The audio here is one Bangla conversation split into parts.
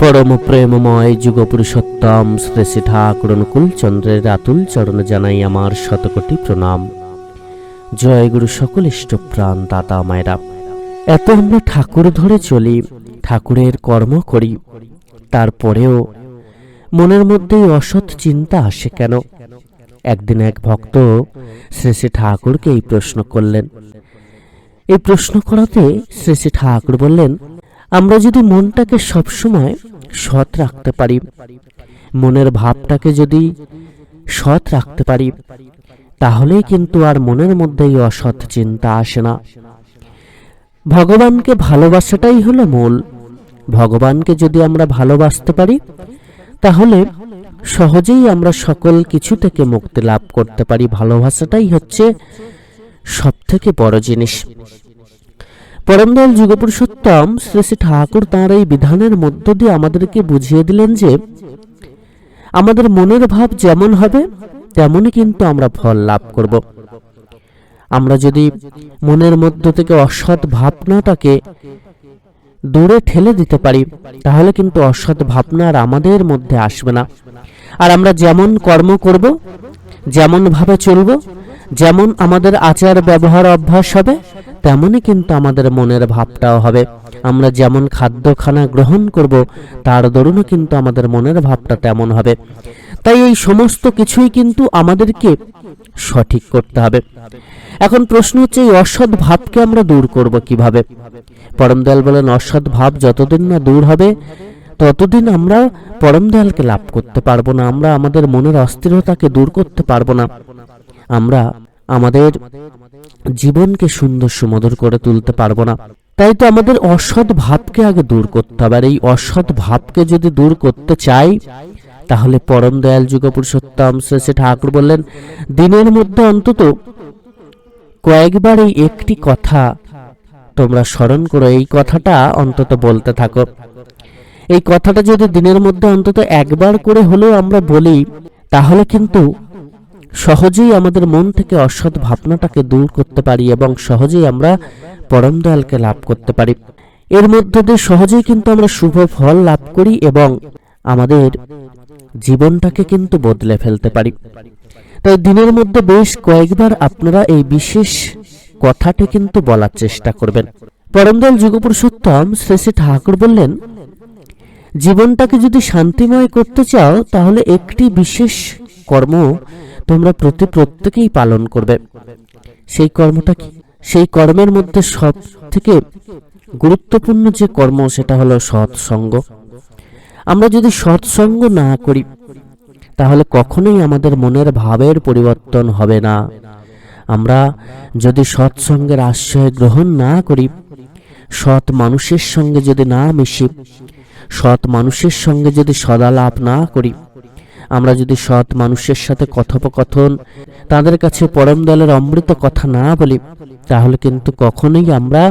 পরম প্রেমময় যুগপুরুষোত্তম শ্রী শ্রী ঠাকুর অনুকূল চন্দ্রের আতুল চরণে জানাই আমার শতকোটি প্রণাম। জয় গুরু সকল ইষ্টপ্রাণ দাতা মায়েরা। এত আমরা ঠাকুর ধরে চলি, ঠাকুরের কর্ম করি। তারপরেও মনের মধ্যে এই অসৎ চিন্তা আসে কেন? একদিন এক ভক্ত শ্রী শ্রী ঠাকুরকে এই প্রশ্ন করলেন। এই প্রশ্ন করাতে শ্রী শ্রী ঠাকুর বললেন আমরা যদি মনটাকে সবসময় সৎ রাখতে পারি, মনের ভাবটাকে যদি সৎ রাখতে পারি, তাহলেই কিন্তু আর মনের মধ্যে এই অসৎ চিন্তা আসে না। ভগবানকে ভালোবাসাটাই হলো মূল। ভগবানকে যদি আমরা ভালোবাসতে পারি, তাহলে সহজেই আমরা সকল কিছু থেকে মুক্তি লাভ করতে পারি। ভালোবাসাটাই হচ্ছে সব থেকে বড় জিনিস। পরমদয়াল যুগপুরুষোত্তম শ্রী শ্রী ঠাকুর তাঁর এই বিধানের মধ্য দিয়ে আমাদেরকে বুঝিয়ে দিলেন যে, আমাদের মনের ভাব যেমন হবে, তেমনই কিন্তু আমরা ফল লাভ করব। আমরা যদি মনের মধ্য থেকে অসৎ ভাবনাটাকে দূরে ঠেলে দিতে পারি, তাহলে কিন্তু অসৎ ভাবনা আর আমাদের মধ্যে আসবে না। আর আমরা যেমন কর্ম করব যেমন ভাবে চলব, যেমন আমাদের আচার ব্যবহার অভ্যাস হবে তেমনই কিন্তু আমাদের মনের ভাবটাও হবে। আমরা যেমন খাদ্যখানা গ্রহণ করব, তার দরুনও কিন্তু আমাদের মনের ভাবটা তেমন হবে। তাই এই সমস্ত কিছুই কিন্তু আমাদেরকে সঠিক করতে হবে। এখন প্রশ্ন হচ্ছে, এই অসৎ ভাবকে আমরা দূর করব কীভাবে? পরম দয়াল বলেন, অসৎ ভাব যতদিন না দূর হবে, ততদিন আমরা পরম দয়ালকে লাভ করতে পারব না। আমরা আমাদের মনের অস্থিরতাকে দূর করতে পারব না। আমরা আমাদের জীবনকে সুন্দর সুমধুর করে তুলতে পারব না। তাই তো আমাদের অসৎ ভাবকে আগে দূর করতে হবে। আর এই অসৎ ভাবকে যদি দূর করতে চাই, তাহলে পরম দয়াল যুগ পুরুষোত্তম শ্রী ঠাকুর বললেন, দিনের মধ্যে অন্তত কয়েকবার এই একটি কথা তোমরা স্মরণ করো। এই কথাটা অন্তত বলতে থাকো। এই কথাটা যদি দিনের মধ্যে অন্তত একবার করে হলেও আমরা বলি, তাহলে কিন্তু সহজেই আমাদের মন থেকে অসৎ ভাবনাটাকে দূর করতে পারি এবং সহজেই আমরা পরম দয়ালকে লাভ করতে পারি। এর মধ্যে দিয়ে সহজেই কিন্তু আমরা শুভ ফল লাভ করি এবং আমাদের জীবনটাকে কিন্তু বদলে ফেলতে পারি। তাই দিনের মধ্যে বেশ কয়েকবার আপনারা এই বিশেষ কথাটি কিন্তু বলার চেষ্টা করবেন। পরমদয়াল যুগপুরুষোত্তম শ্রী শ্রী ঠাকুর বললেন, জীবনটাকে যদি শান্তিময় করতে চাও, তাহলে একটি বিশেষ কর্ম তোমরা প্রতি প্রত্যেকেই পালন করবে। সেই কর্মটা কি? সেই কর্মের মধ্যে সব থেকে গুরুত্বপূর্ণ যে কর্ম, সেটা হলো সৎসঙ্গ। আমরা যদি সৎসঙ্গ না করি, তাহলে কখনোই আমাদের মনের ভাবের পরিবর্তন হবে না। আমরা যদি সৎসঙ্গের আশ্রয় গ্রহণ না করি, সৎ মানুষের সঙ্গে যদি না মিশি, সৎ মানুষের সঙ্গে যদি সদালাপ না করি আমরা যদি সৎ মানুষের সাথে কথোপকথন, তাদের কাছে পরম দলের অমৃত কথা না বলি, তাহলে কিন্তু কখনোই আমরা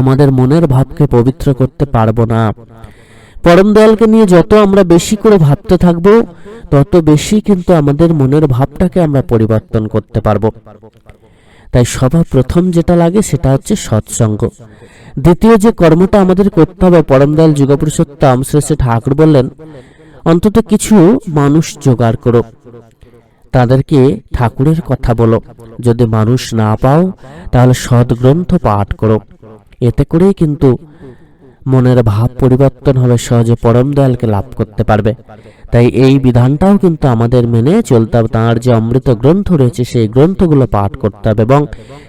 আমাদের মনের ভাবকে পবিত্র করতে পারব না। পরম দয়ালকে নিয়ে যত আমরা বেশি করে ভাবতে থাকব, তত বেশি কিন্তু আমাদের মনের ভাবটাকে আমরা পরিবর্তন করতে পারব। তাই সবার প্রথম যেটা লাগে সেটা হচ্ছে সৎসঙ্গ। দ্বিতীয় যে কর্মটা আমাদের করতে হবে, পরম দয়াল যুগপুরুষোত্তম শ্রেষ্ঠ ঠাকুর বললেন অন্তত কিছু মানুষ জোগাড় করো তাদেরকে ঠাকুরের কথা বলো। যদি মানুষ না পাও, তাহলে সদ্গ্রন্থ পাঠ করো। এতে করেই কিন্তু মনের ভাব পরিবর্তন হবে, সহজে পরম দয়ালকে লাভ করতে পারবে। তাই এই বিধানটাও কিন্তু আমাদের মেনে চলতে হবে। তাঁর যে অমৃত গ্রন্থ রয়েছে, সেই গ্রন্থগুলো পাঠ করতে হবে এবং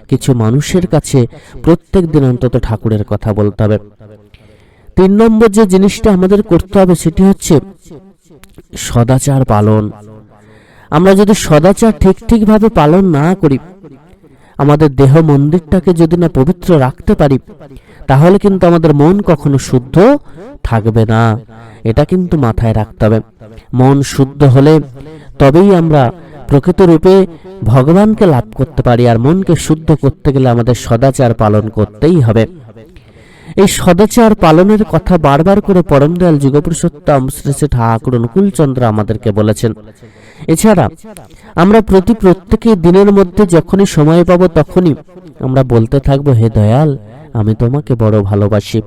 কিছু মানুষের কাছে প্রত্যেক দিন অন্তত ঠাকুরের কথা বলতে হবে। তিন নম্বর যে জিনিসটা আমাদের করতে হবে, সেটি হচ্ছে সদাচার পালন। আমরা যদি সদাচার ঠিক ঠিকভাবে পালন না করি, আমাদের দেহ মন্দিরটাকে যদি না পবিত্র রাখতে পারি, তাহলে কিন্তু আমাদের মন কখনো শুদ্ধ থাকবে না। এটা কিন্তু মাথায় রাখতে হবে। মন শুদ্ধ হলে তবেই আমরা প্রকৃত রূপে ভগবানকে লাভ করতে পারি, আর মনকে শুদ্ধ করতে গেলে আমাদের সদাচার পালন করতেই হবে। এই সদাচার পালনের কথা বারবার করে পরম দয়াল যুগপুরুষোত্তম শ্রী শ্রী ঠাকুর অনুকূলচন্দ্র আমাদেরকে বলেছেন। এছাড়া, আমরা প্রতি প্রত্যেকে দিনের মধ্যে যখনই সময় পাবো তখনই আমরা বলতে থাকব, হে দয়াল, আমি তোমাকে বড় ভালোবাসি।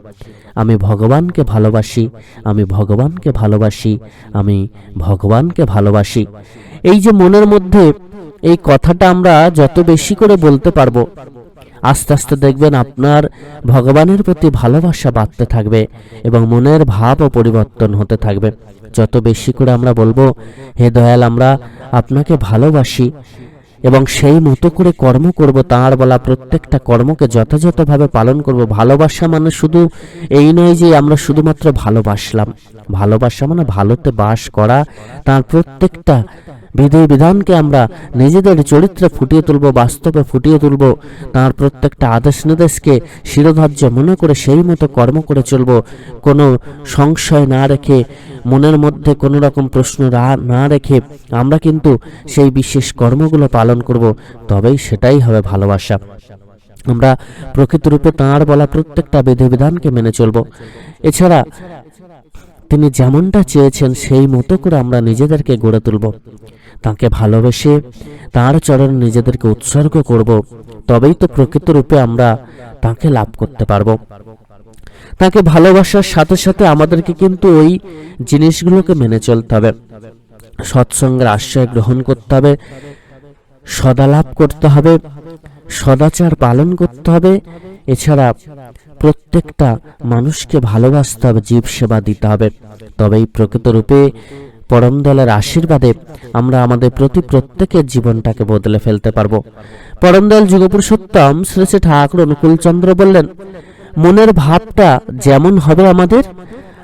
আমি ভগবানকে ভালোবাসি। আমি ভগবানকে ভালোবাসি। আমি ভগবানকে ভালোবাসি। এই যে মনের মধ্যে এই কথাটা আমরা যত বেশি করে বলতে পারব আস্তে আস্তে দেখবেন আপনার ভগবানের প্রতি ভালোবাসা বাড়তে থাকবে এবং মনের ভাবও পরিবর্তন হতে থাকবে। যত বেশি করে আমরা বলব, হে দয়াল, আমরা আপনাকে ভালোবাসি এবং সেই মতো করে কর্ম করব, তার বলা প্রত্যেকটা কর্মকে যথাযথভাবে পালন করব। ভালোবাসা মানে শুধু এই নয় যে আমরা শুধুমাত্র ভালোবাসলাম। ভালোবাসা মানে ভালোতে বাস করা, তার প্রত্যেকটা বিধি বিধানকে আমরা নিজেদের চরিত্রে ফুটিয়ে তুলব, বাস্তবে ফুটিয়ে তুলব। তার প্রত্যেকটা আদেশ নির্দেশকে শিরোধার্য মনে করে সেই মতো কর্ম করে চলব। কোনো সংশয় না রেখে, মনের মধ্যে কোনো রকম প্রশ্ন না রেখে আমরা কিন্তু সেই বিশেষ কর্মগুলো পালন করব। তবেই সেটাই হবে ভালোবাসা। আমরা প্রকৃত রূপে তাঁর বলা প্রত্যেকটা বিধিবিধানকে মেনে চলব। এছাড়া তিনি যেমনটা চেয়েছেন, সেই মতো করে আমরা নিজেদেরকে গড়ে তুলব। তাকে ভালোবেসে তার চরণে নিজেদেরকে উৎসর্গ করব, তবেই তো প্রকৃত রূপে আমরা তাকে লাভ করতে পারব। তাকে ভালোবাসার সাথে সাথে আমাদেরকে কিন্তু ওই জিনিসগুলোকে মেনে চলতে হবে। সৎসঙ্গের আশ্রয় গ্রহণ করতে হবে, সদালাভ করতে হবে, সদাচার পালন করতে হবে। এছাড়া প্রত্যেকটা মানুষকে ভালোবাসতে হবে জীব সেবা দিতে হবে। তবেই প্রকৃত রূপে পরম দলের আশীর্বাদে আমরা আমাদের প্রতি প্রত্যেকের জীবনটাকে বদলে ফেলতে পারব। পরম দল যুগপুরুষোত্তম শ্রী শ্রী ঠাকুর অনুকূলচন্দ্র বললেন, মনের ভাবটা যেমন হবে আমাদের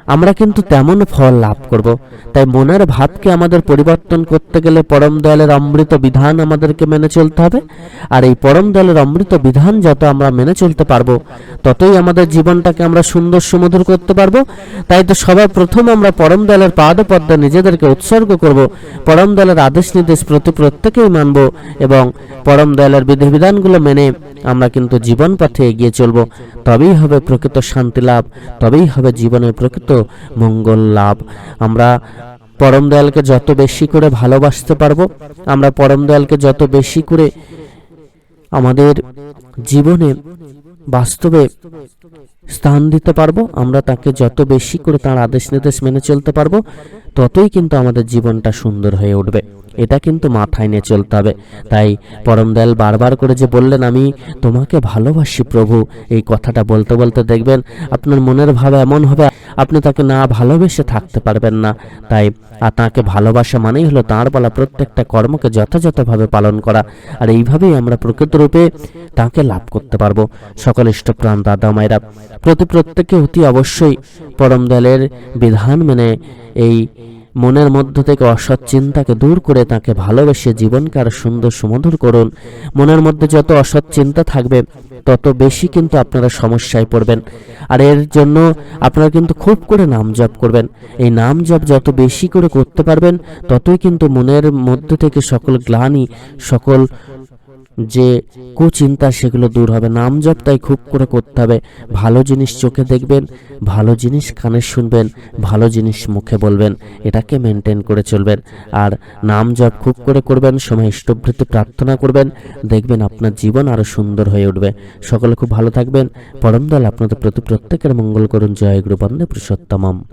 আমরা কিন্তু তেমন ফল লাভ করব। তাই মনের ভাবকে আমাদের পরিবর্তন করতে গেলে পরম দয়ালের অমৃত বিধান আমাদেরকে মেনে চলতে হবে। আর এই পরম দয়ালের অমৃত বিধান যত আমরা মেনে চলতে পারব, ততই আমাদের জীবনটাকে আমরা সুন্দর সুমধুর করতে পারব। তাই তো সবার প্রথম আমরা পরম দয়ালের পাদ পদ্মে নিজেদেরকে উৎসর্গ করব। পরম দয়ালের আদেশ নির্দেশ প্রতি প্রত্যেকেই মানব এবং পরম দয়ালের বিধিবিধানগুলো মেনে আমরা কিন্তু জীবন পথে এগিয়ে চলব। তবেই হবে প্রকৃত শান্তি লাভ, তবেই হবে জীবনের প্রকৃত মঙ্গল লাভ। আমরা পরম দয়ালকে যত বেশি করে ভালোবাসতে পারব, আমরা পরম দয়ালকে যত বেশি করে আমাদের জীবনে বাস্তবে স্থান দিতে পারব, আমরা তাকে যত বেশি করে তার আদেশ নির্দেশ মেনে চলতে পারব, ততই কিন্তু আমাদের জীবনটা সুন্দর হয়ে উঠবে। এটা কিন্তু মাথায় নিয়ে চলতে হবে। তাই পরম দয়াল বারবার করে যে বললেন, আমি তোমাকে ভালোবাসি প্রভু। এই কথাটা বলতে বলতে দেখবেন, আপনার মনের ভাব এমন হবে, আপনি তাকে না ভালোবেসে থাকতে পারবেন না। তাই আর তাকে ভালোবাসা মানেই হলো তাঁর বলা প্রত্যেকটা কর্মকে যথাযথভাবে পালন করা। আর এইভাবেই আমরা প্রকৃত রূপে তাকে লাভ করতে পারব। সকল ইষ্টপ্রাণ দাদা মায়েরা, প্রতি প্রত্যেকে অতি অবশ্যই পরম দয়ালের বিধান মেনে এই মনের মধ্য থেকে অসৎ চিন্তাকে দূর করে তাকে ভালোবেসে জীবনকে আরও সুন্দর সুমধুর করুন। মনের মধ্যে যত অসৎ চিন্তা থাকবে, তত বেশি কিন্তু আপনারা সমস্যায় পড়বেন। আর এর জন্য আপনারা কিন্তু খুব করে নাম জপ করবেন। এই নাম জপ যত বেশি করে করতে পারবেন, ততই কিন্তু মনের মধ্য থেকে সকল গ্লানি, সকল যে কুচিন্তা সেগুলো দূর হবে। নাম জপ তাই খুব করে করতে হবে। ভালো জিনিস চোখে দেখবেন, ভালো জিনিস কানে শুনবেন, ভালো জিনিস মুখে বলবেন, এটাকে মেনটেন করে চলবেন। আর নাম জপ খুব করে করবেন, সময় ইষ্টভৃতি প্রার্থনা করবেন, দেখবেন আপনার জীবন আরও সুন্দর হয়ে উঠবে। সকলে খুব ভালো থাকবেন। পরম দল আপনাদের প্রতি প্রত্যেকের মঙ্গল করুন। জয় গুরু বন্দে পুরুষোত্তমম।